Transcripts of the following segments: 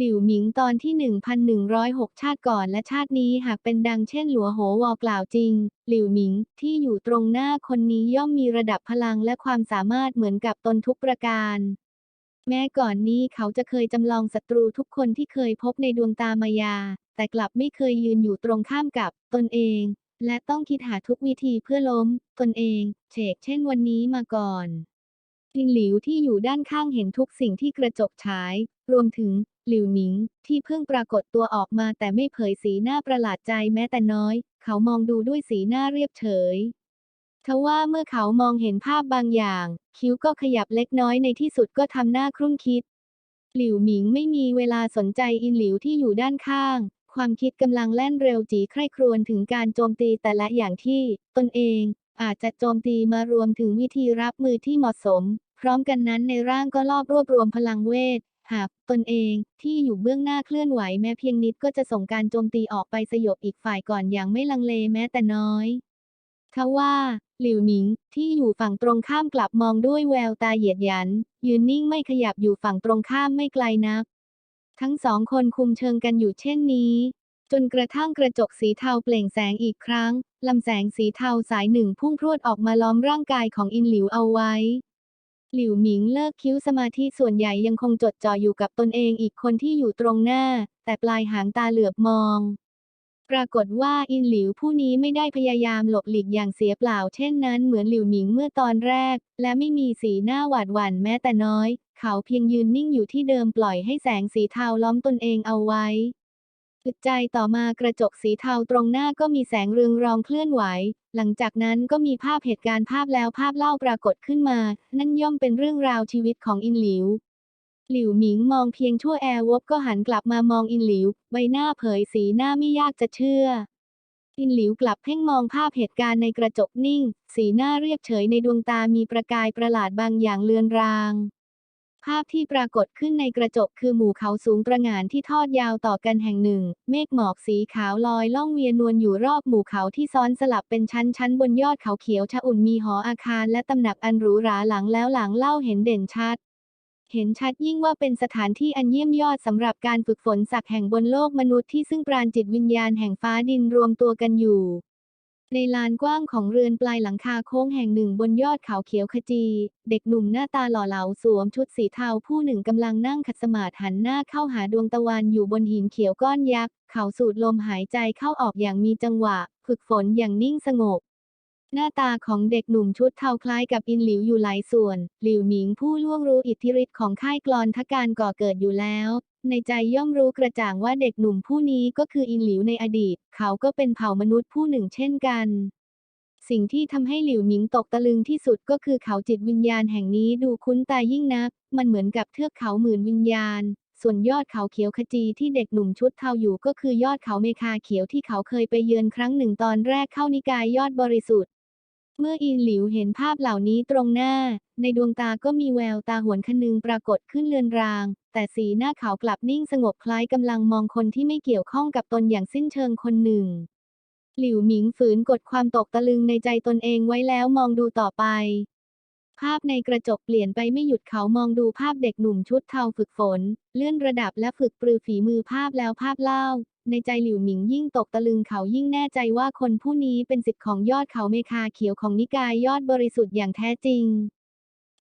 หลิวหมิงตอนที่ 1106 ชาติก่อนและชาตินี้หากเป็นดังเช่นหลัวโหวอกล่าวจริง หลิวหมิงที่อยู่ตรงหน้าคนนี้ย่อมมีระดับพลังและความสามารถเหมือนกับตนทุกประการ แม้ก่อนนี้เขาจะเคยจำลองศัตรูทุกคนที่เคยพบในดวงตามายา แต่กลับไม่เคยยืนอยู่ตรงข้ามกับตนเอง และต้องคิดหาทุกวิธีเพื่อล้ม ตนเองเฉกเช่นวันนี้มาก่อนลินหลิวที่อยู่ด้านข้างเห็นทุกสิ่งที่กระจกฉาย รวมถึง หลิวหมิง ที่เพิ่งปรากฏตัวออกมาแต่ไม่เผยสีหน้าประหลาดใจแม้แต่น้อย เขามองดูด้วยสีหน้าเรียบเฉยทว่าเมื่อเขามองเห็นภาพบางอย่าง คิ้วก็ขยับเล็กน้อยในที่สุดก็ทำหน้าครุ่นคิด หลิวหมิงไม่มีเวลาสนใจอินหลิวที่อยู่ด้านข้าง ความคิดกำลังแล่นเร็วจีใคร่ครวญถึงการโจมตีแต่ละอย่างที่ ตนเองอาจจะโจมตีมารวมถึงวิธีรับมือที่เหมาะสม พร้อมกันนั้นในร่างก็รอบรวบรวมพลังเวท หากตนเองที่อยู่เบื้องหน้าเคลื่อนไหวแม้เพียงนิดก็จะส่งการโจมตีออกไปสยบอีกฝ่ายก่อนอย่างไม่ลังเลแม้แต่น้อยทว่า หลิวหมิง ที่อยู่ฝั่งตรงข้ามกลับมองด้วยแววตาเหยียดหยัน ยืนนิ่งไม่ขยับอยู่ฝั่งตรงข้ามไม่ไกลนัก ทั้งสองคนคุมเชิงกันอยู่เช่นนี้ จนกระทั่งกระจกสีเทาเปล่งแสงอีกครั้งลำแสงสีเทาสายหนึ่งพุ่งพรวดออกมาล้อมร่างกายของอินหลิวเอาไว้ หลิวหมิงเลิกคิ้วสมาธิส่วนใหญ่ยังคงจดจ่ออยู่กับตนเองอีกคนที่อยู่ตรงหน้า แต่ปลายหางตาเหลือบมอง ปรากฏว่าอินหลิวผู้นี้ไม่ได้พยายามหลบหลีกอย่างเสียเปล่า เช่นนั้นเหมือนหลิวหมิงเมื่อตอนแรก และไม่มีสีหน้าหวาดหวั่นแม้แต่น้อย เขาเพียงยืนนิ่งอยู่ที่เดิมปล่อยให้แสงสีเทาล้อมตนเองเอาไว้ อึดใจต่อมากระจกสีเทาตรงหน้าก็มีแสงเรืองรองเคลื่อนไหว หลังจากนั้นก็มีภาพเหตุการณ์ภาพแล้วภาพเล่าปรากฏขึ้นมา นั่นย่อมเป็นเรื่องราวชีวิตของอินหลิว หลิวหมิงมองเพียงชั่วแอร์วบก็หันกลับมามองอินหลิว ใบหน้าเผยสีหน้าไม่ยากจะเชื่อ อินหลิวกลับเพ่งมองภาพเหตุการณ์ในกระจกนิ่ง สีหน้าเรียบเฉยในดวงตามีประกายประหลาดบางอย่างเลือนราง ภาพที่ปรากฏขึ้นในกระจกคือหมู่เขาสูงตระหงานที่ทอดยาวต่อกันแห่งหนึ่ง เมฆหมอกสีขาวลอยล่องเวียนนวลอยู่รอบหมู่เขาที่ซ้อนสลับเป็นชั้นๆบนยอดเขาเขียวชะอุ่นมีหออาคารและตำหนักอันหรูหราหลังแล้วหลังเล่าเห็นเด่นชัด เห็นชัดยิ่งว่าเป็นสถานที่อันเยี่ยมยอดสำหรับการฝึกฝนศักดิ์แห่งบนโลกมนุษย์ที่ซึ่งปราณจิตวิญญาณแห่งฟ้าดินรวมตัวกันอยู่ ในลานกว้างของเรือนปลายหลังคาโค้งแห่งหนึ่งบนยอดเขาเขียวขจี เด็กหนุ่มหน้าตาหล่อเหลาสวมชุดสีเทาผู้หนึ่งกำลังนั่งขัดสมาธิหันหน้าเข้าหาดวงตะวันอยู่บนหินเขียวก้อนยักษ์ เขาสูดลมหายใจเข้าออกอย่างมีจังหวะ ฝึกฝนอย่างนิ่งสงบ หน้าตาของเด็กหนุ่มชุดเทาคล้ายกับอินหลิวอยู่หลายส่วน หลิวหมิงผู้ล่วงรู้อิทธิฤทธิ์ของค่ายกลอนทการก่อเกิดอยู่แล้ว ในใจย่อมรู้กระจ่างว่าเด็กหนุ่มผู้นี้ก็คืออินหลิวในอดีต เขาก็เป็นเผ่ามนุษย์ผู้หนึ่งเช่นกัน สิ่งที่ทำให้หลิวหมิงตกตะลึงที่สุดก็คือเขาจิตวิญญาณแห่งนี้ดูคุ้นตายิ่งนัก มันเหมือนกับเทือกเขาหมื่นวิญญาณ ส่วนยอดเขาเขียวขจีที่เด็กหนุ่มชุดเทาอยู่ก็คือยอดเขาเมคาเขียวที่เขาเคยไปเยือนครั้งหนึ่งตอนแรกเข้านิกายยอดบริสุทธิ์ เมื่ออินหลิวเห็นภาพเหล่านี้ตรงหน้า ในดวงตาก็มีแววตาหวนคนึงปรากฏขึ้นเลือนราง แต่สีหน้าเขากลับนิ่งสงบคล้ายกำลังมองคนที่ไม่เกี่ยวข้องกับตนอย่างสิ้นเชิงคนหนึ่ง หลิวหมิงฝืนกดความตกตะลึงในใจตนเองไว้แล้วมองดูต่อไป ภาพในกระจกเปลี่ยนไปไม่หยุดเขามองดูภาพเด็กหนุ่มชุดเทาฝึกฝน เลื่อนระดับและฝึกปรือฝีมือภาพแล้วภาพเล่า ในใจหลิวหมิงยิ่งตกตะลึงเขายิ่งแน่ใจว่าคนผู้นี้เป็นสิทธิ์ของยอดเขาเมคาเขียวของนิกายยอดบริสุทธิ์อย่างแท้จริง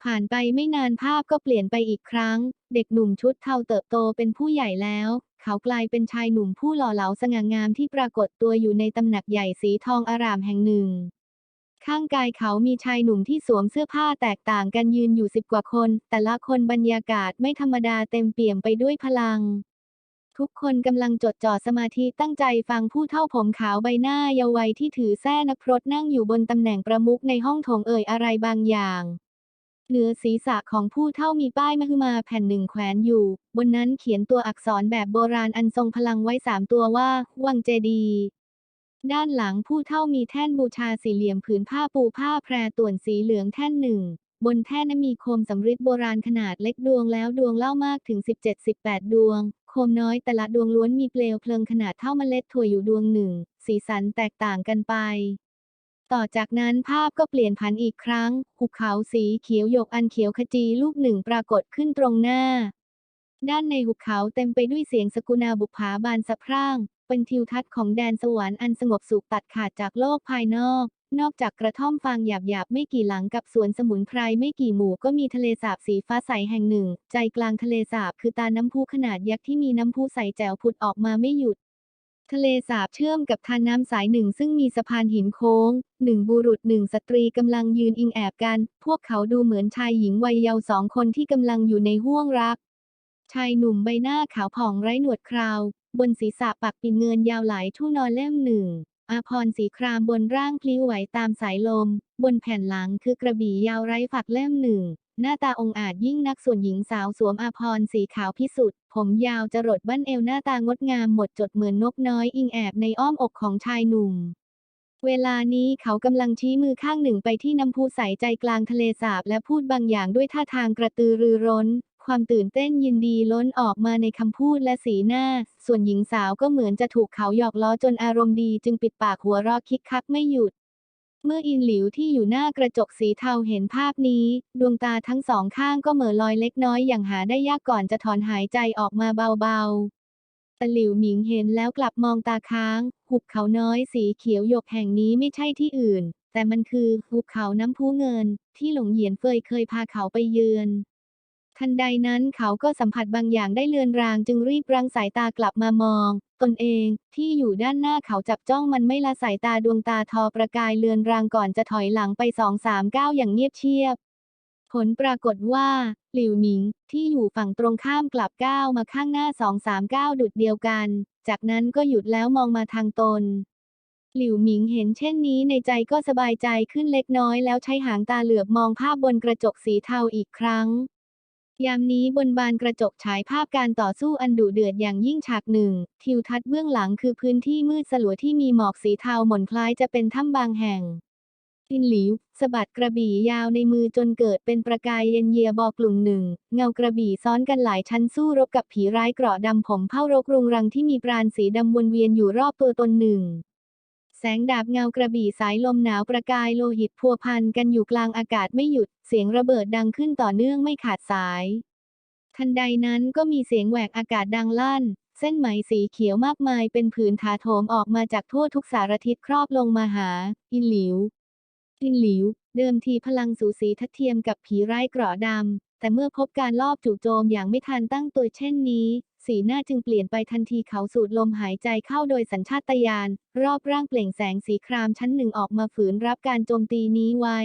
ผ่านไปไม่นานภาพก็เปลี่ยนไปอีกครั้ง เด็กหนุ่มชุดเทาเติบโตเป็นผู้ใหญ่แล้ว เขากลายเป็นชายหนุ่มผู้หล่อเหลาสง่างามที่ปรากฏตัวอยู่ในตำหนักใหญ่สีทองอารามแห่งหนึ่ง ข้างกายเขามีชายหนุ่มที่สวมเสื้อผ้าแตกต่างกันยืนอยู่สิบกว่าคน แต่ละคนบรรยากาศไม่ธรรมดาเต็มเปี่ยมไปด้วยพลัง ทุกคนกำลังจดจ่อสมาธิตั้งใจฟังผู้เท่าผมขาวใบหน้าเยาว์วัยที่ถือแส้นักพรตนั่งอยู่บนตำแหน่งประมุขในห้องโถงเอ่ยอะไรบางอย่างเหนือศีรษะของผู้เท่ามีป้ายมหึมาแผ่นหนึ่งแขวนอยู่ บนนั้นเขียนตัวอักษรแบบโบราณอันทรงพลังไว้สามตัวว่า วังเจดี ด้านหลังผู้เท่ามีแท่นบูชาสี่เหลี่ยมผืนผ้าปูผ้าแพรต่วนสีเหลืองแท่นหนึ่ง บนแท่นนั้นมีโคมสำริดโบราณขนาดเล็กดวงแล้วดวงเล่ามากถึง 17-18 ดวง โคมน้อยแต่ละดวงล้วนมีเปลวเพลิงขนาดเท่าเมล็ดถั่วอยู่ดวงหนึ่ง สีสันแตกต่างกันไปต่อจากนั้นภาพก็เปลี่ยนผันอีกครั้ง หุบเขาสีเขียวหยกอันเขียวขจีลูกหนึ่งปรากฏขึ้นตรงหน้า ด้านในหุบเขาเต็มไปด้วยเสียงสกุณาบุปผาบานสะพรั่ง เป็นทิวทัศน์ของแดนสวรรค์อันสงบสุขตัดขาดจากโลกภายนอก นอกจากกระท่อมฟางหยาบๆ ไม่กี่หลังกับสวนสมุนไพรไม่กี่หมู่ก็มีทะเลสาบสีฟ้าใสแห่งหนึ่ง ใจกลางทะเลสาบคือตาน้ำพุขนาดยักษ์ที่มีน้ำพุใสแจ๋วผุดออกมาไม่หยุดทะเลสาบเชื่อมกับทานน้ำสายหนึ่งซึ่งมีสะพานหินโค้ง หนึ่งบุรุษหนึ่งสตรีกำลังยืนอิงแอบกัน พวกเขาดูเหมือนชายหญิงวัยเยาว์สองคนที่กำลังอยู่ในห้วงรัก ชายหนุ่มใบหน้าขาวผ่องไร้หนวดคราว บนศีรษะปักปิ่นเงินยาวหลายทุ่นอนเล่มหนึ่งอาพรสีครามบนร่างพลิ้วไหวตามสายลม บนแผ่นหลังคือกระบี่ยาวไร้ฝักเล่มหนึ่ง หน้าตาองอาจยิ่งนักส่วนหญิงสาวสวมอาพรสีขาวพิสุทธิ์ผมยาวจรดบั้นเอวหน้าตางดงามหมดจดเหมือนนกน้อยอิงแอบในอ้อมอกของชายหนุ่ม เวลานี้เขากำลังชี้มือข้างหนึ่งไปที่น้ำพุใสใจกลางทะเลสาบและพูดบางอย่างด้วยท่าทางกระตือรือร้น ความตื่นเต้นยินดีล้นออกมาในคำพูดและสีหน้า ส่วนหญิงสาวก็เหมือนจะถูกเขาหยอกล้อจนอารมณ์ดีจึงปิดปากหัวเราะคิกคักไม่หยุด เมื่ออินหลิวที่อยู่หน้ากระจกสีเทาเห็นภาพนี้ ดวงตาทั้งสองข้างก็เหม่อลอยเล็กน้อยอย่างหาได้ยากก่อนจะถอนหายใจออกมาเบาๆแต่หลิวหมิงเห็นแล้วกลับมองตาค้าง หุบเขาน้อยสีเขียวหยกแห่งนี้ไม่ใช่ที่อื่น แต่มันคือหุบเขาน้ำพุเงิน ที่หลงเหยียนเฟยเคยพาเขาไปเยือน ทันใดนั้นเขาก็สัมผัสบางอย่างได้เลือนรางจึงรีบรังสายตากลับมามอง ตนเองที่อยู่ด้านหน้าเขาจับจ้องมันไม่ละสายตาดวงตาทอประกายเลือนรางก่อนจะถอยหลังไปสองสามก้าวอย่างเงียบเชียบ ผลปรากฏว่า หลิวหมิงที่อยู่ฝั่งตรงข้ามกลับก้าวมาข้างหน้าสองสามก้าวดุดเดียวกัน จากนั้นก็หยุดแล้วมองมาทางตนหลิวหมิงเห็นเช่นนี้ในใจก็สบายใจขึ้นเล็กน้อยแล้วใช้หางตาเหลือบมองภาพบนกระจกสีเทาอีกครั้ง ยามนี้บนบานกระจกฉายภาพการต่อสู้อันดุเดือดอย่างยิ่งฉากหนึ่ง ทิวทัศน์เบื้องหลังคือพื้นที่มืดสลัวที่มีหมอกสีเทาหม่นคล้ายจะเป็นถ้ำบางแห่งอินหลิวสะบัดกระบี่ยาวในมือจนเกิดเป็นประกายเย็นเยียบอกลุ่มหนึ่ง เงากระบี่ซ้อนกันหลายชั้นสู้รบกับผีร้ายเกราะดำผมเผ้ารกรุงรังที่มีปราณสีดำวนเวียนอยู่รอบตัวตนหนึ่ง สงดาบเงากระบี่สายลมหนาวประกายโลหิตพัวพันกันอยู่กลางอากาศไม่หยุด เสียงระเบิดดังขึ้นต่อเนื่องไม่ขาดสาย ทันใดนั้นก็มีเสียงแหวกอากาศดังลั่น เส้นไหมสีเขียวมากมายเป็นผืนถาโถมออกมาจากทั่วทุกสารทิศครอบลงมาหา อินหลิว อินหลิว เดิมทีพลังสูสีทัดเทียมกับผีร้ายเกราะดำแต่เมื่อพบการลอบจู่โจมอย่างไม่ทันตั้งตัวเช่นนี้ สีหน้าจึงเปลี่ยนไปทันทีเขาสูดลมหายใจเข้าโดยสัญชาตญาณรอบร่างเปล่งแสงสีครามชั้นหนึ่งออกมาฝืนรับการโจมตีนี้ไว้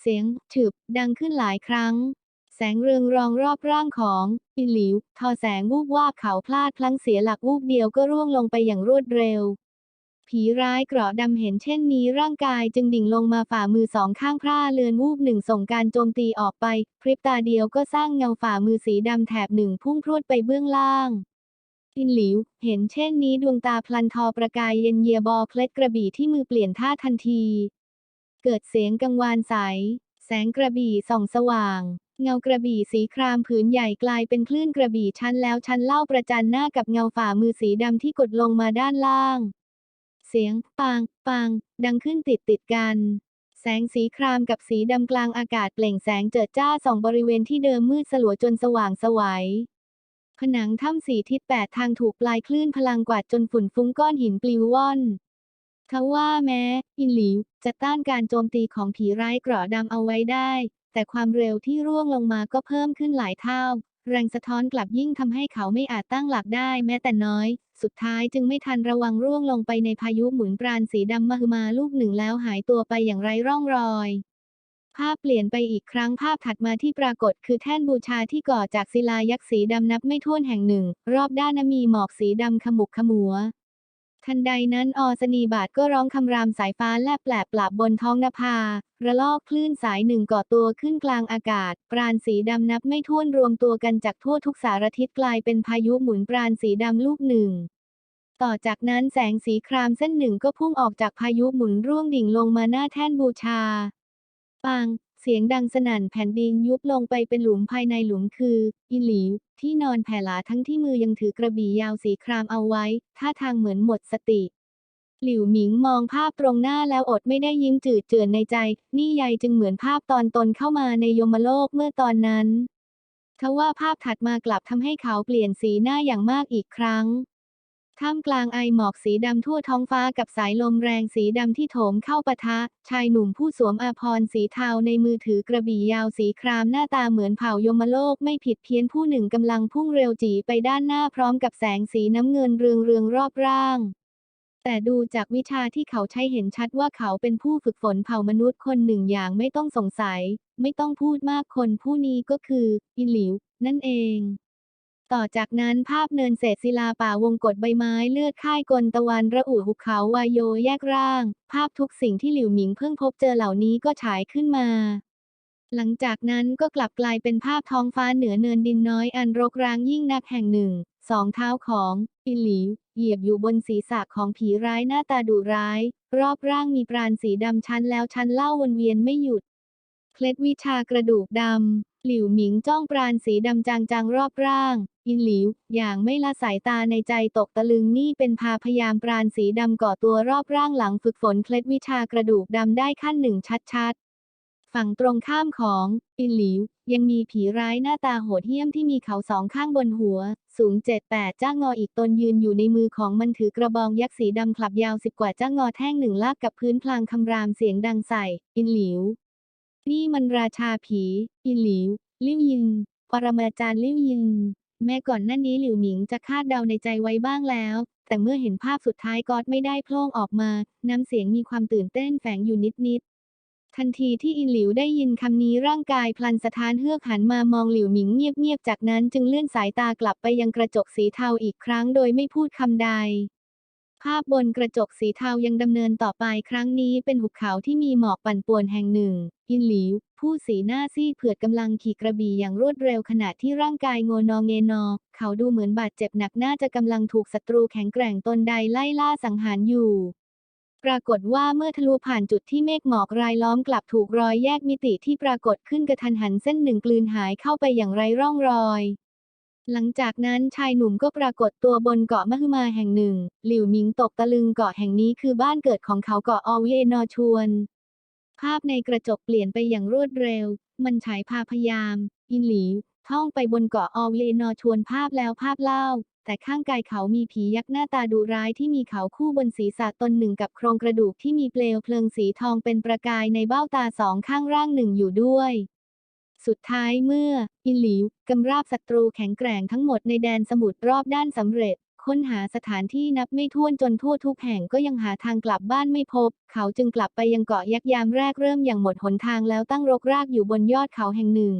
เสียงฉึบดังขึ้นหลายครั้ง แสงเรืองรองรอบร่างของอิหลิว ทอแสงวูบวาบเขาพลาดพลั้งเสียหลักวูบเดียวก็ร่วงลงไปอย่างรวดเร็ว ผีร้ายเกราะดำเห็นเช่นนี้ร่างกายจึงดิ่งลงมาฝ่ามือสองข้างพร่าเลือนวูบหนึ่งส่งการโจมตีออกไป พริบตาเดียวก็สร้างเงาฝ่ามือสีดำแถบหนึ่งพุ่งพรวดไปเบื้องล่างอินหลิว เห็นเช่นนี้ดวงตาพลันทอประกายเย็นเยียบอเคล็ดกระบี่ที่มือเปลี่ยนท่าทันที เกิดเสียงกังวานใส แสงกระบี่ส่องสว่าง เงากระบี่สีครามผืนใหญ่กลายเป็นคลื่นกระบี่ชั้นแล้วชั้นเล่าประจันหน้ากับเงาฝ่ามือสีดำที่กดลงมาด้านล่าง เสียง ปัง ปัง ดังขึ้นติดติดกัน แสงสีครามกับสีดำกลางอากาศเปล่งแสงเจิดจ้าส่องบริเวณที่เดิมมืดสลัวจนสว่างสวัยผนังถ้ำสีทิศแปดทางถูกปลายคลื่นพลังกวาดจนฝุ่นฟุ้งก้อนหินปลิวว่อนทว่าแม้ อินหลิวจะต้านการโจมตีของผีร้ายเกราะดำเอาไว้ได้ แต่ความเร็วที่ร่วงลงมาก็เพิ่มขึ้นหลายเท่า แรงสะท้อนกลับยิ่งทำให้เขาไม่อาจตั้งหลักได้แม้แต่น้อย สุดท้ายจึงไม่ทันระวังร่วงลงไปในพายุหมุนปราณสีดำมหึมาลูกหนึ่งแล้วหายตัวไปอย่างไร้ร่องรอย ภาพเปลี่ยนไปอีกครั้งภาพถัดมาที่ปรากฏคือแท่นบูชาที่ก่อจากศิลายักษ์สีดำนับไม่ถ้วนแห่งหนึ่ง รอบด้านมีหมอกสีดำขมุกขมัว ทันใดนั้นอสนีบาทก็ร้องคำรามสายฟ้าแลบแปลบปราบบนท้องนภา ระลอกคลื่นสายหนึ่งก่อตัวขึ้นกลางอากาศ ปราณสีดำนับไม่ถ้วนรวมตัวกันจากทั่วทุกสารทิศกลายเป็นพายุหมุนปราณสีดำลูกหนึ่ง ต่อจากนั้นแสงสีครามเส้นหนึ่งก็พุ่งออกจากพายุหมุนร่วงดิ่งลงมาหน้าแท่นบูชา ปัง เสียงดังสนั่นแผ่นดินยุบลงไปเป็นหลุมภายในหลุมคือ อิหลิว ที่นอนแผ่หลาทั้งที่มือยังถือกระบี่ยาวสีครามเอาไว้ ท่าทางเหมือนหมดสติ หลิวหมิงมองภาพตรงหน้าแล้วอดไม่ได้ยิ้มจืดเจือนในใจ นี่ใยจึงเหมือนภาพตอนตนเข้ามาในยมโลกเมื่อตอนนั้นทว่าภาพถัดมากลับทำให้เขาเปลี่ยนสีหน้าอย่างมากอีกครั้ง ท่ามกลางไอหมอกสีดำทั่วท้องฟ้ากับสายลมแรงสีดำที่โถมเข้าปะทะ ชายหนุ่มผู้สวมอาภรณ์สีเทาในมือถือกระบี่ยาวสีครามหน้าตาเหมือนเผ่ายมโลกไม่ผิดเพี้ยนผู้หนึ่งกำลังพุ่งเร็วจีไปด้านหน้าพร้อมกับแสงสีน้ำเงินเรืองเรืองรอบร่าง แต่ดูจากวิชาที่เขาใช้เห็นชัดว่าเขาเป็นผู้ฝึกฝนเผ่ามนุษย์คนหนึ่งอย่างไม่ต้องสงสัย ไม่ต้องพูดมากคนผู้นี้ก็คืออินหลิวนั่นเอง ต่อจากนั้นภาพเนินเศษศิลาป่าวงกฏใบไม้เลือดค่ายกลตะวันระอุหุบเขาวายโยแยกร่าง ภาพทุกสิ่งที่หลิวหมิงเพิ่งพบเจอเหล่านี้ก็ฉายขึ้นมา หลังจากนั้นก็กลับกลายเป็นภาพท้องฟ้าเหนือเนินดินน้อยอันรกร้างยิ่งนักแห่งหนึ่ง สองเท้าของอิหลิวเหยียบอยู่บนศีรษะของผีร้ายหน้าตาดุร้าย รอบร่างมีปราณสีดำชั้นแล้วชั้นเล่าวนเวียนไม่หยุดเคล็ดวิชากระดูกดำหลิวหมิงจ้องปราณสีดำจางๆรอบร่าง อินหลิว อย่างไม่ละสายตาในใจตกตะลึงนี่เป็นพาพยามปราณสีดำก่อตัวรอบร่างหลังฝึกฝนเคล็ดวิชากระดูกดำได้ขั้นหนึ่งชัดๆ ฝั่งตรงข้ามของอินหลิว ยังมีผีร้ายหน้าตาโหดเหี้ยมที่มีเขาสองข้างบนหัว สูง7-8จ้างงออีกตนยืนอยู่ในมือของมันถือกระบองยักษ์สีดำคลับยาวสิบกว่าจ้างงอแท่งหนึ่งลากกับพื้นพลางคำรามเสียงดังใส่ อินหลิว นี่มันราชาผี อินหลิว ลิ่วยินปรมาจารย์ลิ่วยิน แม้ก่อนหน้านี้หลิวหมิงจะคาดเดาในใจไว้บ้างแล้ว แต่เมื่อเห็นภาพสุดท้ายก๊อดไม่ได้โพล่งออกมา น้ำเสียงมีความตื่นเต้นแฝงอยู่นิดๆ ทันทีที่อินหลิวได้ยินคำนี้ร่างกายพลันสะท้านเฮือกหันมามองหลิวหมิงเงียบๆ จากนั้นจึงเลื่อนสายตากลับไปยังกระจกสีเทาอีกครั้งโดยไม่พูดคำใด ภาพบนกระจกสีเทายังดำเนินต่อไปครั้งนี้เป็นหุบเขาที่มีหมอกปั่นป่วนแห่งหนึ่ง อินหลิว ผู้สีหน้าซีดเผือดกำลังขี่กระบี่อย่างรวดเร็วขณะที่ร่างกายโงนองเงนอ เขาดูเหมือนบาดเจ็บหนักน่าจะกำลังถูกศัตรูแข็งแกร่งตนใดไล่ล่าสังหารอยู่ ปรากฏว่าเมื่อทะลุผ่านจุดที่เมฆหมอกรายล้อมกลับถูกรอยแยกมิติที่ปรากฏขึ้นกระทันหันเส้นหนึ่งกลืนหายเข้าไปอย่างไรร่องรอย หลังจากนั้นชายหนุ่มก็ปรากฏตัวบนเกาะมหึมาแห่งหนึ่ง หลิวหมิงตกตะลึงเกาะแห่งนี้คือบ้านเกิดของเขาเกาะออเวนอชวน ภาพในกระจกเปลี่ยนไปอย่างรวดเร็ว มันฉายพาพยาม อินหลีท่องไปบนเกาะออเวนอชวนภาพแล้วภาพเล่า แต่ข้างกายเขามีผียักษ์หน้าตาดุร้ายที่มีเขาคู่บนศีรษะตนหนึ่งกับโครงกระดูกที่มีเปลวเพลิงสีทองเป็นประกายในเบ้าตาสองข้างร่างหนึ่งอยู่ด้วย สุดท้ายเมื่อ อินหลิวกำราบศัตรูแข็งแกร่งทั้งหมดในแดนสมุทรรอบด้านสำเร็จ ค้นหาสถานที่นับไม่ถ้วนจนทั่วทุกแห่งก็ยังหาทางกลับบ้านไม่พบ เขาจึงกลับไปยังเกาะยักษ์ยามแรกเริ่มอย่างหมดหนทางแล้วตั้งรกรากอยู่บนยอดเขาแห่งหนึ่ง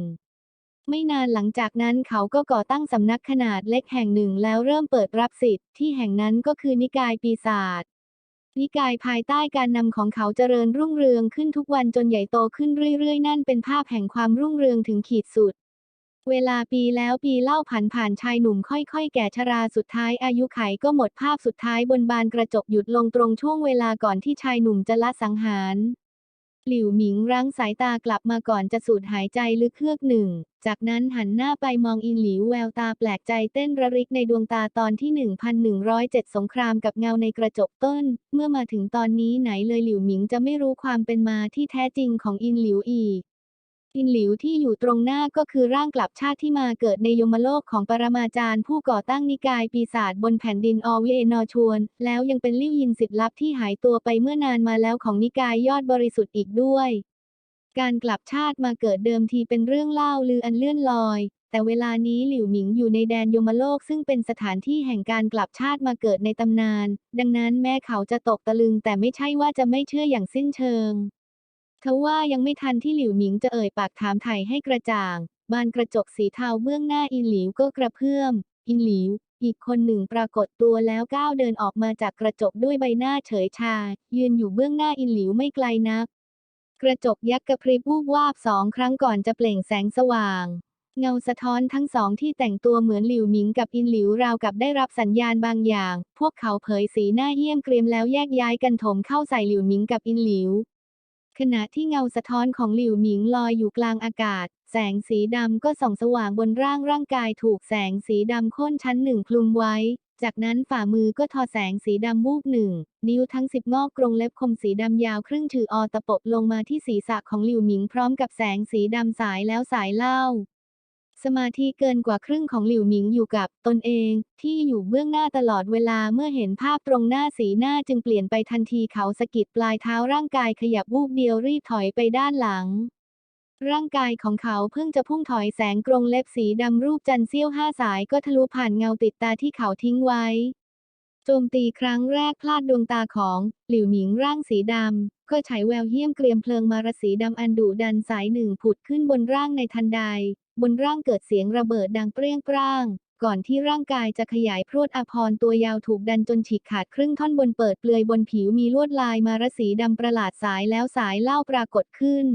ไม่นานหลังจากนั้นเขาก็ก่อตั้งสำนักขนาดเล็กแห่งหนึ่งแล้วเริ่มเปิดรับสิทธิ์ที่แห่งนั้นก็คือนิกายปีศาจ นิกายภายใต้การนำของเขาเจริญรุ่งเรืองขึ้นทุกวันจนใหญ่โตขึ้นเรื่อยๆ นั่นเป็นภาพแห่งความรุ่งเรืองถึงขีดสุด เวลาปีแล้วปีเล่าผ่านผ่านชายหนุ่มค่อยๆ แก่ชราสุดท้ายอายุไขก็หมดภาพสุดท้ายบนบานกระจกหยุดลงตรงช่วงเวลาก่อนที่ชายหนุ่มจะละสังหาร หลิวหมิงรั้งสายตากลับมาก่อนจะสูดหายใจลึกเฮือกหนึ่ง จากนั้นหันหน้าไปมองอินหลิวแววตาแปลกใจเต้นระริกในดวงตาตอนที่ 1107 สงครามกับเงาในกระจกต้น เมื่อมาถึงตอนนี้ไหนเลยหลิวหมิงจะไม่รู้ความเป็นมาที่แท้จริงของอินหลิวอีก อินหลิวที่อยู่ตรงหน้าก็คือร่างกลับชาติที่มาเกิดในยมโลกของปรมาจารย์ ผู้ก่อตั้งนิกายปีศาจบนแผ่นดินออเวนอชวน แล้วยังเป็นลิ่วยินสิทธิลับที่หายตัวไปเมื่อนานมาแล้วของนิกายยอดบริสุทธิ์อีกด้วย การกลับชาติมาเกิดเดิมทีเป็นเรื่องเล่าลืออันเลื่อนลอย แต่เวลานี้หลิวหมิงอยู่ในแดนยมโลกซึ่งเป็นสถานที่แห่งการกลับชาติมาเกิดในตำนาน ดังนั้นแม้เขาจะตกตะลึงแต่ไม่ใช่ว่าจะไม่เชื่ออย่างสิ้นเชิง ทว่ายังไม่ทันที่หลิวหมิงจะเอ่ยปากถามไถ่ให้กระจ่าง บานกระจกสีเทาเบื้องหน้าอินหลิวก็กระเพื่อม อินหลิว อีกคนหนึ่งปรากฏตัวแล้วก้าวเดินออกมาจากกระจกด้วยใบหน้าเฉยชา ยืนอยู่เบื้องหน้าอินหลิวไม่ไกลนัก กระจกยักษ์กระพริบวูบวาบสองครั้งก่อนจะเปล่งแสงสว่างเงาสะท้อนทั้งสองที่แต่งตัวเหมือนหลิวหมิงกับอินหลิวราวกับได้รับสัญญาณบางอย่าง พวกเขาเผยสีหน้าเหี้ยมเกรียมแล้วแยกย้ายกันถมเข้าใส่หลิวหมิงกับอินหลิว ขณะที่เงาสะท้อนของหลิวหมิงลอยอยู่กลางอากาศ แสงสีดำก็ส่องสว่างบนร่างร่างกายถูกแสงสีดำข้นชั้นหนึ่งคลุมไว้ จากนั้นฝ่ามือก็ทอแสงสีดำวูบหนึ่ง นิ้วทั้งสิบงอกกรงเล็บคมสีดำยาวครึ่งถืออตะปบลงมาที่ศีรษะของหลิวหมิงพร้อมกับแสงสีดำสายแล้วสายเล่า สมาธิเกินกว่าครึ่งของหลิวหมิงอยู่กับตนเอง ที่อยู่เบื้องหน้าตลอดเวลาเมื่อเห็นภาพตรงหน้าสีหน้าจึงเปลี่ยนไปทันทีเขาสะกิดปลายเท้าร่างกายขยับวูบเดียวรีบถอยไปด้านหลัง ร่างกายของเขาเพิ่งจะพุ่งถอยแสงกรงเล็บสีดำรูปจันเสี้ยวห้าสายก็ทะลุผ่านเงาติดตาที่เขาทิ้งไว้ โจมตีครั้งแรกพลาดดวงตาของหลิวหมิงร่างสีดำก็ฉายแววเหี้ยมเกรียมเพลิงมารสีดำอันดุดันสายหนึ่งผุดขึ้นบนร่างในทันใด บนร่างเกิดเสียงระเบิดดังเปรี้ยงปร้าง ก่อนที่ร่างกายจะขยายพรวดอภรตัวยาวถูกดันจนฉีกขาดครึ่งท่อนบนเปิดเปลือยบนผิวมีลวดลายมารสีดำประหลาดสายแล้วสายเล่าปรากฏขึ้น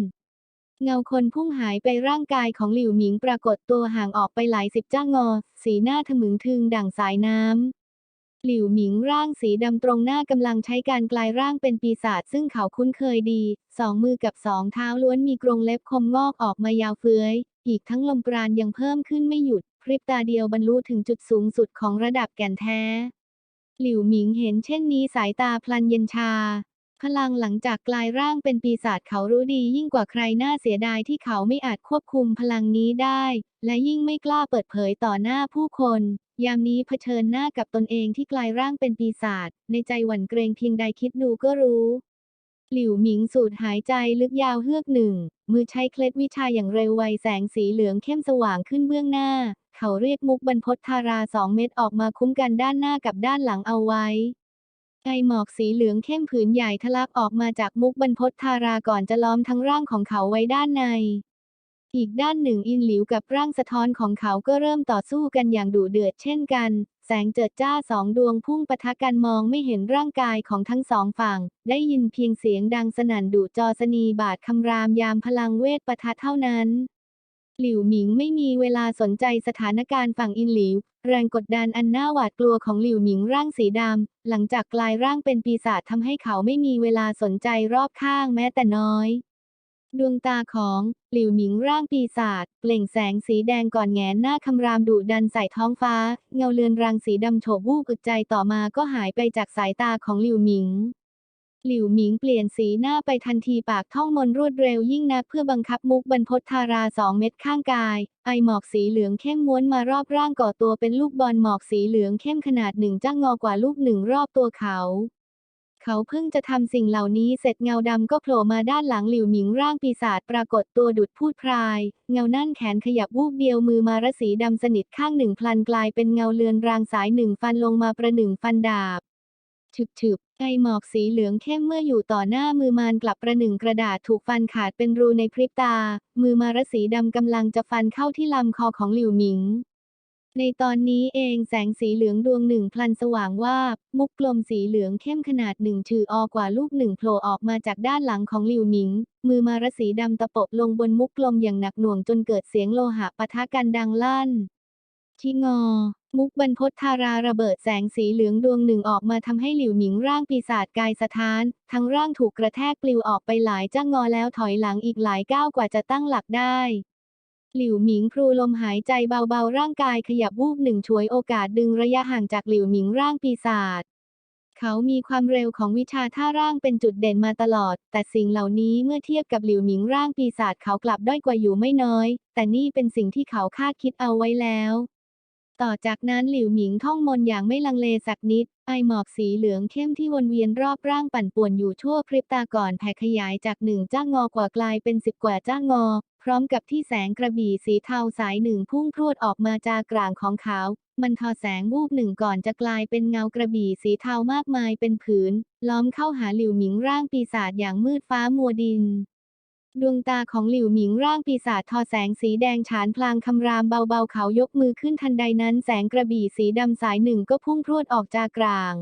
เงาคนพุ่งหายไปร่างกายของหลิวหมิงปรากฏตัวห่างออกไปหลายสิบจ้างอ สีหน้าทะมึงทึงดั่งสายน้ำหลิวหมิงร่างสีดำตรงหน้ากำลังใช้การกลายร่างเป็นปีศาจซึ่งเขาคุ้นเคยดี สองมือกับสองเท้าล้วนมีกรงเล็บคมงอกออกมายาวเฟื้อย อีกทั้งลมปราณยังเพิ่มขึ้นไม่หยุด พริบตาเดียวบรรลุถึงจุดสูงสุดของระดับแก่นแท้ หลิวหมิงเห็นเช่นนี้สายตาพลันเย็นชา พลังหลังจากกลายร่างเป็นปีศาจเขารู้ดียิ่งกว่าใครน่าเสียดายที่เขาไม่อาจควบคุมพลังนี้ได้ และยิ่งไม่กล้าเปิดเผยต่อหน้าผู้คน ยามนี้เผชิญหน้ากับตนเองที่กลายร่างเป็นปีศาจในใจหวั่นเกรงเพียงใดคิดดูก็รู้ หลิวหมิงสูดหายใจลึกยาวเฮือกหนึ่ง มือใช้เคล็ดวิชาอย่างเร็วไวแสงสีเหลืองเข้มสว่างขึ้นเบื้องหน้า เขาเรียกมุกบรรพตทาราสองเม็ดออกมาคุ้มกันด้านหน้ากับด้านหลังเอาไว้ไอหมอกสีเหลืองเข้มผืนใหญ่ทะลักออกมาจากมุกบรรพตทาราก่อนจะล้อมทั้งร่างของเขาไว้ด้านใน อีกด้านหนึ่งอินหลิวกับร่างสะท้อนของเขาก็เริ่มต่อสู้กันอย่างดุเดือดเช่นกัน แสงเจิดจ้าสองดวงพุ่งปะทะกันมองไม่เห็นร่างกายของทั้งสองฝั่ง ได้ยินเพียงเสียงดังสนั่นดุจอสนีบาดคำรามยามพลังเวทปะทะเท่านั้นหลิวหมิงไม่มีเวลาสนใจสถานการณ์ฝั่งอินหลิว แรงกดดันอันน่าหวาดกลัวของหลิวหมิงร่างสีดำ หลังจากกลายร่างเป็นปีศาจทำให้เขาไม่มีเวลาสนใจรอบข้างแม้แต่น้อย ดวงตาของหลิวหมิงร่างปีศาจเปล่งแสงสีแดงก่อนแงนหน้าคำรามดุดันใส่ท้องฟ้า เงาเลือนรางสีดำโฉบวูบอึดใจต่อมาก็หายไปจากสายตาของหลิวหมิง หลิวหมิงเปลี่ยนสีหน้าไปทันทีปากท่องมนรวดเร็วยิ่งนักเพื่อบังคับมุกบรรพทาราสองเม็ดข้างกาย ไอหมอกสีเหลืองเข้มม้วนมารอบร่างก่อตัวเป็นลูกบอลหมอกสีเหลืองเข้มขนาดหนึ่งจ้างงอกว่าลูกหนึ่งรอบตัวเขา เขาเพิ่งจะทำสิ่งเหล่านี้เสร็จเงาดำก็โผล่มาด้านหลังหลิวหมิงร่างปีศาจปรากฏตัวดุดพูดพราย เงานั่นแขนขยับวูบเดียวมือมารสีดำสนิทข้างหนึ่งพลันกลายเป็นเงาเลือนรางสายหนึ่งฟันลงมาประหนึ่งฟันดาบฉึบๆไอหมอกสีเหลืองเข้มเมื่ออยู่ต่อหน้ามือมารกลับประหนึ่งกระดาษถูกฟันขาดเป็นรูในพริบตา มือมารสีดำกำลังจะฟันเข้าที่ลำคอของหลิวหมิง ในตอนนี้เองแสงสีเหลืองดวงหนึ่งพลันสว่างวาบ มุกกลมสีเหลืองเข้มขนาดหนึ่งถือออกว่าลูกหนึ่งโผล่ออกมาจากด้านหลังของหลิวหมิง มือมารสีดำตะปบลงบนมุกกลมอย่างหนักหน่วงจนเกิดเสียงโลหะปะทะกันดังลั่นที่งอ มุกบรรพทาราระเบิดแสงสีเหลืองดวงหนึ่งออกมาทำให้หลิวหมิงร่างปีศาจกายสถาน ทั้งร่างถูกกระแทกปลิวออกไปหลายจ้างงอแล้วถอยหลังอีกหลายก้าวกว่าจะตั้งหลักได้ หลิวหมิงพลูลมหายใจเบาๆ ร่างกายขยับวูบหนึ่งช่วยโอกาสดึงระยะห่างจากหลิวหมิงร่างปีศาจเขามีความเร็วของวิชาท่าร่างเป็นจุดเด่นมาตลอด แต่สิ่งเหล่านี้เมื่อเทียบกับหลิวหมิงร่างปีศาจเขากลับด้อยกว่าอยู่ไม่น้อย แต่นี่เป็นสิ่งที่เขาคาดคิดเอาไว้แล้ว ต่อจากนั้นหลิวหมิงท่องมนอย่างไม่ลังเลสักนิด ไอหมอกสีเหลืองเข้มที่วนเวียนรอบร่างปั่นป่วนอยู่ชั่วพริบตาก่อนแผ่ขยายจากหนึ่งจ้างงอกว่ากลายเป็นสิบกว่าจ้างงอ ร้อมกับที่แสงกระบี่สีเทาสายหนึ่งพุ่งพรวดออกมาจากกลางของเขา มันทอแสงวูบหนึ่งก่อนจะกลายเป็นเงากระบี่สีเทามากมายเป็นผืน ล้อมเข้าหาหลิวหมิงร่างปีศาจอย่างมืดฟ้ามัวดิน ดวงตาของหลิวหมิงร่างปีศาจทอแสงสีแดงฉานพลางคำรามเบาๆเขายกมือขึ้นทันใดนั้นแสงกระบี่สีดำสายหนึ่งก็พุ่งพรวดออกจากกลาง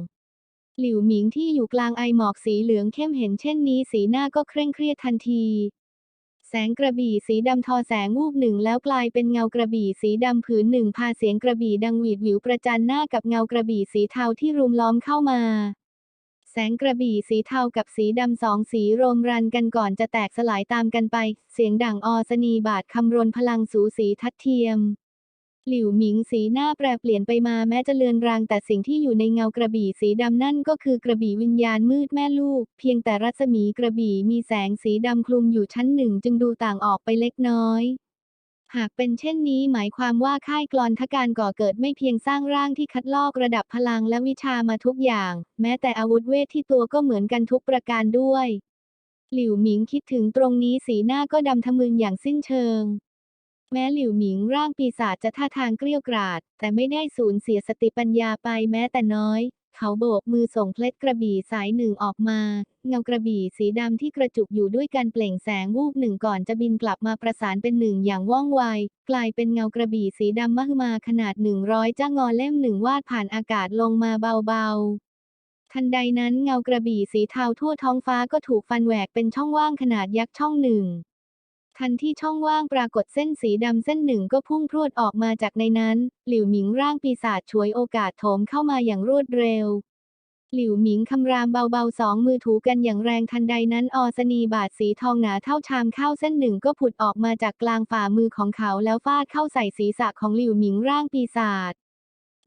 หลิวหมิงที่อยู่กลางไอหมอกสีเหลืองเข้มเห็นเช่นนี้สีหน้าก็เคร่งเครียดทันที แสงกระบี่สีดำทอแสงวูบหนึ่งแล้วกลายเป็นเงากระบี่สีดำผืนหนึ่งพาเสียงกระบี่ดังหวีดหวิวประจันหน้ากับเงากระบี่สีเทาที่รุมล้อมเข้ามา แสงกระบี่สีเทากับสีดำสองสีโรมรันกันก่อนจะแตกสลายตามกันไป เสียงดังออสนีบาดคำรนพลังสูสีทัดเทียม หลิวหมิงสีหน้าแปรเปลี่ยนไปมาแม้จะเลือนราง แต่สิ่งที่อยู่ในเงากระบี่สีดำนั่นก็คือกระบี่วิญญาณมืดแม่ลูก เพียงแต่รัศมีกระบี่มีแสงสีดำคลุมอยู่ชั้นหนึ่งจึงดูต่างออกไปเล็กน้อย หากเป็นเช่นนี้หมายความว่าค่ายกลอนทการก่อเกิดไม่เพียงสร้างร่างที่คัดลอกระดับพลังและวิชามาทุกอย่าง แม้แต่อาวุธเวทที่ตัวก็เหมือนกันทุกประการด้วย หลิวหมิงคิดถึงตรงนี้สีหน้าก็ดำทะมึนอย่างสิ้นเชิง แม้หลิวหมิงร่างปีศาจจะท่าทางเกลี้ยกราด แต่ไม่ได้สูญเสียสติปัญญาไปแม้แต่น้อย เขาโบกมือส่งเพล็ดกระบี่สายหนึ่งออกมา เงากระบี่สีดำที่กระจุกอยู่ด้วยกันเปล่งแสงวูบหนึ่งก่อนจะบินกลับมาประสานเป็นหนึ่งอย่างว่องไว กลายเป็นเงากระบี่สีดำมหึมาขนาดหนึ่งร้อยจ้างอเล่มหนึ่งวาดผ่านอากาศลงมาเบาๆทันใดนั้นเงากระบี่สีเทาทั่วท้องฟ้าก็ถูกฟันแหวกเป็นช่องว่างขนาดยักษ์ช่องหนึ่ง ทันที่ช่องว่างปรากฏเส้นสีดำเส้นหนึ่งก็พุ่งพรวดออกมาจากในนั้น หลิวหมิงร่างปีศาจฉวยโอกาสโถมเข้ามาอย่างรวดเร็ว หลิวหมิงคำรามเบาๆสองมือถูกันอย่างแรงทันใดนั้นอสนีบาดสีทองหนาเท่าชามข้าวเส้นหนึ่งก็ผุดออกมาจากกลางฝ่ามือของเขาแล้วฟาดเข้าใส่ศีรษะของหลิวหมิงร่างปีศาจ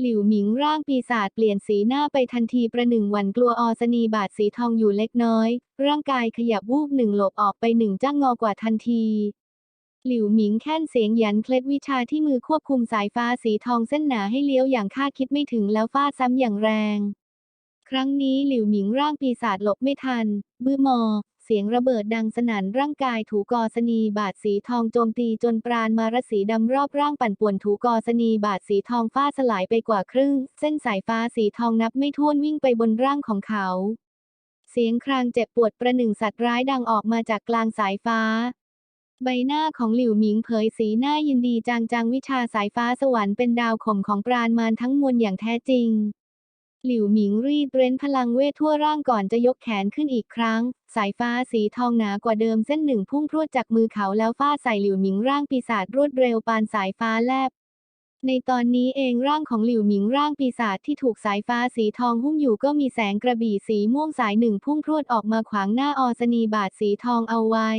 หลิวหมิงร่างปีศาจเปลี่ยนสีหน้าไปทันทีประหนึ่งหวั่นกลัวอสนีบาดสีทองอยู่เล็กน้อย ร่างกายขยับวูบหนึ่งหลบออกไปหนึ่งจ้างงอกว่าทันที หลิวหมิงแค่นเสียงยันเคล็ดวิชาที่มือควบคุมสายฟ้าสีทองเส้นหนาให้เลี้ยวอย่างคาดคิดไม่ถึงแล้วฟาดซ้ำอย่างแรง ครั้งนี้หลิวหมิงร่างปีศาจหลบไม่ทันบื้อมอ สียงระเบิดดังสนั่นร่างกายถูกอสนีบาดสีทองโจมตีจนปราณมารสีดำรอบร่างปั่นป่วนถูกอสนีบาดสีทองฟาดสลายไปกว่าครึ่ง เส้นสายฟ้าสีทองนับไม่ถ้วนวิ่งไปบนร่างของเขา เสียงครางเจ็บปวดประหนึ่งสัตว์ร้ายดังออกมาจากกลางสายฟ้าใบหน้าของหลิวหมิงเผยสีหน้ายินดีจางจางวิชาสายฟ้าสวรรค์เป็นดาวข่มของปราณมารทั้งมวลอย่างแท้จริง หลิวหมิงรีบเร้นพลังเวททั่วร่างก่อนจะยกแขนขึ้นอีกครั้ง สายฟ้าสีทองหนากว่าเดิมเส้นหนึ่งพุ่งพรวดจากมือเขาแล้วฟาดใส่หลิวหมิงร่างปีศาจรวดเร็วปานสายฟ้าแลบ ในตอนนี้เองร่างของหลิวหมิงร่างปีศาจที่ถูกสายฟ้าสีทองหุ้มอยู่ก็มีแสงกระบี่สีม่วงสายหนึ่งพุ่งพรวดออกมาขวางหน้าออสนีบาทสีทองเอาไว้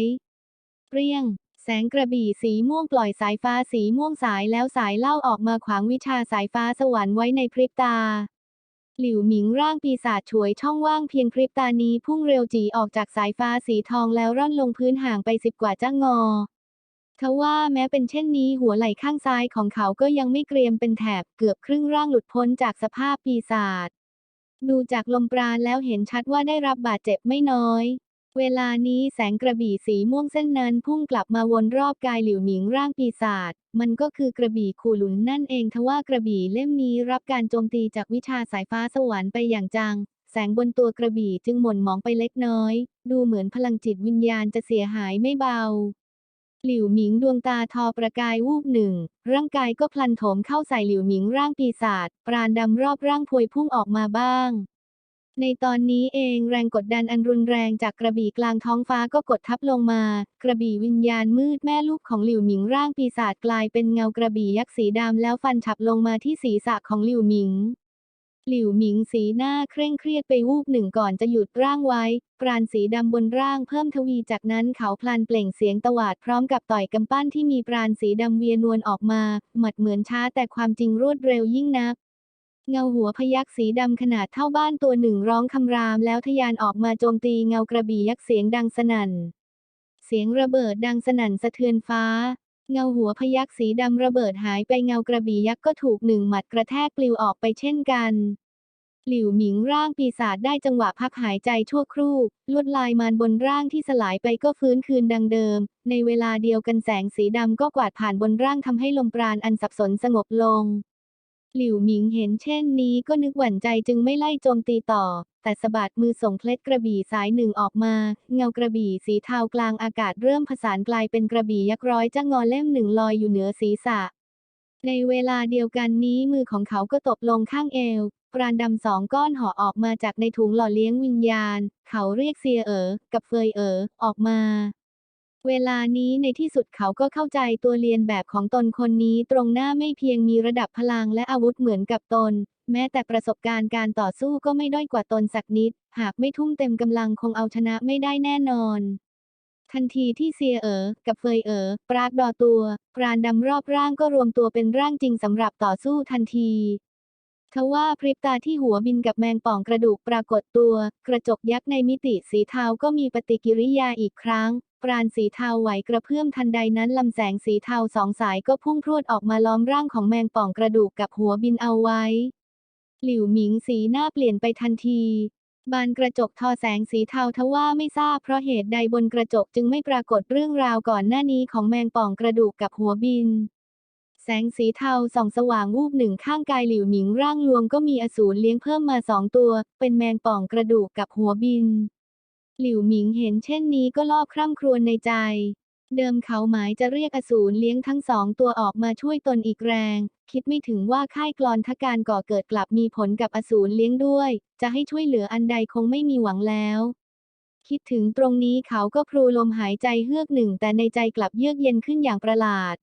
เปรี้ยงแสงกระบี่สีม่วงปล่อยสายฟ้าสีม่วงสายแล้วสายเล่าออกมาขวางวิชาสายฟ้าสวรรค์ไว้ในพริบตา หลิวหมิงร่างปีศาจฉวยช่องว่างเพียงคลิปตานี้พุ่งเร็วจีออกจากสายฟ้าสีทองแล้วร่อนลงพื้นห่างไปสิบกว่าจ้างงอทว่าแม้เป็นเช่นนี้หัวไหล่ข้างซ้ายของเขาก็ยังไม่เกรียมเป็นแถบเกือบครึ่งร่างหลุดพ้นจากสภาพปีศาจดูจากลมปราณแล้วเห็นชัดว่าได้รับบาดเจ็บไม่น้อย เวลานี้แสงกระบี่สีม่วงเส้นนั้นพุ่งกลับมาวนรอบกายหลิวหมิงร่างปีศาจ มันก็คือกระบี่ขู่หลุนนั่นเองทว่ากระบี่เล่มนี้รับการโจมตีจากวิชาสายฟ้าสวรรค์ไปอย่างจัง แสงบนตัวกระบี่จึงหม่นมองไปเล็กน้อย ดูเหมือนพลังจิตวิญญาณจะเสียหายไม่เบา หลิวหมิงดวงตาทอประกายวูบหนึ่ง ร่างกายก็พลันโถมเข้าใส่หลิวหมิงร่างปีศาจ ปราณดำรอบร่างพวยพุ่งออกมาบ้าง ในตอนนี้เองแรงกดดันอันรุนแรงจากกระบี่กลางท้องฟ้าก็กดทับลงมา กระบี่วิญญาณมืดแม่ลูกของหลิวหมิงร่างปีศาจกลายเป็นเงากระบี่ยักษ์สีดำแล้วฟันฉับลงมาที่ศีรษะของหลิวหมิง หลิวหมิงสีหน้าเคร่งเครียดไปวูบหนึ่งก่อนจะหยุดร่างไว้ปราณสีดำบนร่างเพิ่มทวีจากนั้นเขาพลันเปล่งเสียงตวาดพร้อมกับต่อยกำปั้นที่มีปราณสีดำเวียนวนออกมา หมัดเหมือนช้าแต่ความจริงรวดเร็วยิ่งนัก เงาหัวพยักสีดำขนาดเท่าบ้านตัวหนึ่งร้องคำรามแล้วทะยานออกมาโจมตีเงากระบี่ยักษ์เสียงดังสนั่น เสียงระเบิดดังสนั่นสะเทือนฟ้า เงาหัวพยักสีดำระเบิดหายไปเงากระบี่ยักษ์ก็ถูกหนึ่งหมัดกระแทกปลิวออกไปเช่นกันหลิวหมิงร่างปีศาจได้จังหวะพักหายใจชั่วครู่ ลวดลายมานบนร่างที่สลายไปก็ฟื้นคืนดังเดิม ในเวลาเดียวกันแสงสีดำก็กวาดผ่านบนร่างทำให้ลมปราณอันสับสนสงบลง หลิวหมิงเห็นเช่นนี้ก็นึกหวั่นใจจึงไม่ไล่โจมตีต่อ แต่สะบัดมือส่งเคล็ดกระบี่สายหนึ่งออกมา เงากระบี่สีเทากลางอากาศเริ่มผสานกลายเป็นกระบี่ยักษ์ร้อยจ้างงอเล่มหนึ่งลอยอยู่เหนือศีรษะ ในเวลาเดียวกันนี้มือของเขาก็ตบลงข้างเอวปราณดำสองก้อนห่อออกมาจากในถุงหล่อเลี้ยงวิญญาณ เขาเรียกเซียเอ๋อกับเฟยเอ๋อออกมา เวลานี้ในที่สุดเขาก็เข้าใจตัวเรียนแบบของตนคนนี้ตรงหน้าไม่เพียงมีระดับพลังและอาวุธเหมือนกับตน แม้แต่ประสบการณ์การต่อสู้ก็ไม่ด้อยกว่าตนสักนิด หากไม่ทุ่มเต็มกำลังคงเอาชนะไม่ได้แน่นอน ทันทีที่เซียเอ๋อกับเฟยเอ๋อปรากดอตัว ปราณดำรอบร่างก็รวมตัวเป็นร่างจริงสำหรับต่อสู้ทันที ทว่าพริบตาที่หัวบินกับแมงป่องกระดูกปรากฏตัว กระจกยักษ์ในมิติสีเทาก็มีปฏิกิริยาอีกครั้ง ปราณสีเทาไหวกระเพื่อมทันใดนั้นลำแสงสีเทาสองสายก็พุ่งพรวดออกมาล้อมร่างของแมงป่องกระดูกกับหัวบินเอาไว้ หลิวหมิงสีหน้าเปลี่ยนไปทันทีบานกระจกทอแสงสีเทาทว่าไม่ทราบเพราะเหตุใดบนกระจกจึงไม่ปรากฏเรื่องราวก่อนหน้านี้ของแมงป่องกระดูกกับหัวบิน แสงสีเทาส่องสว่างวูบหนึ่งข้างกายหลิวหมิงร่างลวงก็มีอสูรเลี้ยงเพิ่มมาสองตัว เป็นแมงป่องกระดูกกับหัวบิน หลิวหมิงเห็นเช่นนี้ก็ลอบคร่ำครวญในใจ เดิมเขาหมายจะเรียกอสูรเลี้ยงทั้งสองตัวออกมาช่วยตนอีกแรง คิดไม่ถึงว่าค่ายกลอนทการก่อเกิดกลับมีผลกับอสูรเลี้ยงด้วย จะให้ช่วยเหลืออันใดคงไม่มีหวังแล้วคิดถึงตรงนี้เขาก็พรูลมหายใจเฮือกหนึ่ง แต่ในใจกลับเยือกเย็นขึ้นอย่างประหลาด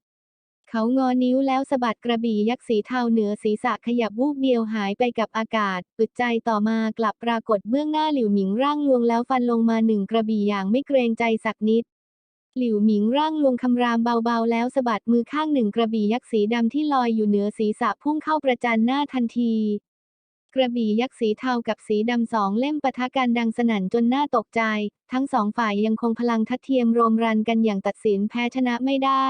เขางอนิ้วแล้วสะบัดกระบี่ยักษ์สีเทาเหนือศีรษะขยับวูบเดียวหายไปกับอากาศอึดใจต่อมากลับปรากฏเบื้องหน้าหลิวหมิงร่างลวงแล้วฟันลงมาหนึ่งกระบี่อย่างไม่เกรงใจสักนิด หลิวหมิงร่างลวงคำรามเบาๆ แล้วสะบัดมือข้างหนึ่งกระบี่ยักษ์สีดำที่ลอยอยู่เหนือศีรษะพุ่งเข้าประจันหน้าทันทีกระบี่ยักษ์สีเทากับสีดำสองเล่มปะทะกันดังสนั่นจนน่าตกใจ ทั้งสองฝ่ายยังคงพลังทัดเทียมโรมรันกันอย่างตัดสินแพ้ชนะไม่ได้